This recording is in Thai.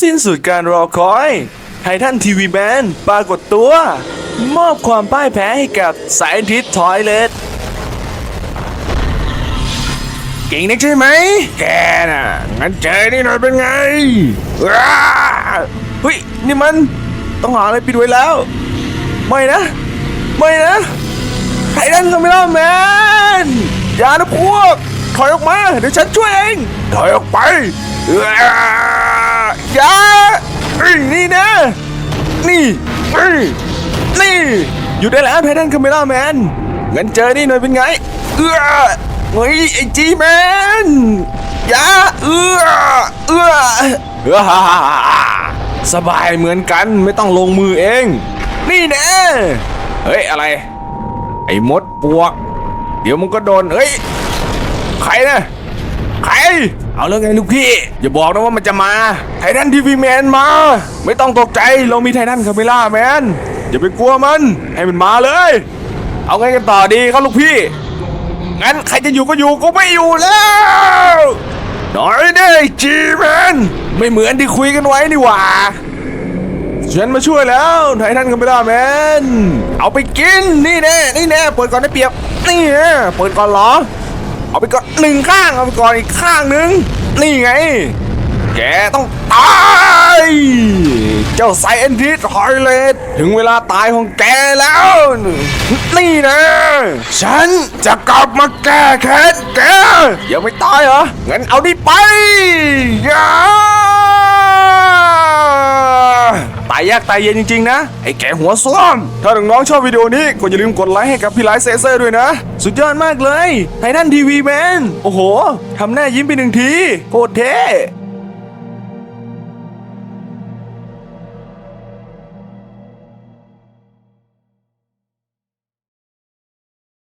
สิ้นสุดการรอคอยไททันทีวีแมนปรากฏตัว มอบความพ่ายแพ้ให้กับสายทิศทอยเลตเก่งนักใช่ไหม แกน่ะ งั้นเจอนี่หน่อยเป็นไงว้าเฮ้ย นี่มัน ต้องหาอะไรปิดไว้แล้ว ไม่นะ ไม่นะไททันคาเมล่าแมนอย่านะพวก ถอยออกมา เดี๋ยวฉันช่วยเอง ถอยออกไปเอ้ออ ย่าเอ้ยนี่นะ นี่เอ้ยนี่ อยู่ได้แล้วไททันคาเมล่าแมนงั้นเจอนี่หน่อยเป็นไง เอื้อเฮ้ยไอจีแมนย่าเอื้อเอื้อเอื้อสบายเหมือนกันไม่ต้องลงมือเอง นี่แน่เฮ้ยอะไร ไอ้มดปวก เดี๋ยวมึงก็โดนเฮ้ยใครนะใคร เอาแล้วไงลูกพี่ อย่าบอกนะว่ามันจะมา ไททันทีวีแมนมา ไม่ต้องตกใจเรามีไททันคาเมล่าแมนอย่าไปกลัวมัน ให้มันมาเลย เอาไงกันต่อดีครับลูกพี่ งั้นใครจะอยู่ก็อยู่กูไม่อยู่แล้วหน่อยเด้จีแมนไม่เหมือนที่คุยกันไว้นี่หว่าฉันมาช่วยแล้วไททันคาเมล่าแมนเอาไปกินนี่แน่นี่แน่เปิดก่อนได้เปรียบนี่แน่เปิดก่อนเหรอ เอาไปก่อนหนึ่งข้างเอาไปก่อนอีกข้างหนึ่งนี่ไง แกต้องตายเจ้าไซเอนทิสฮอยเลตถึงเวลาตายของแกแล้ว นี่นะฉันจะกลับมาแก้แค้นแกยังไม่ตายเหรองั้นเอาดิไปย่า ตายยา กตายเย็นจริงๆนะ ไอ้แกหัวส้วมถ้าน้องๆชอบวิดีโอนี้ก็อย่าลืมกดไลค์ให้กับพี่ไลท์เซเซอร์ด้วยนะ สุดยอดมากเลยไททันทีวีแมนโอ้โหทำหน้ายิ้มไปหนึ่งทีโคตรเท่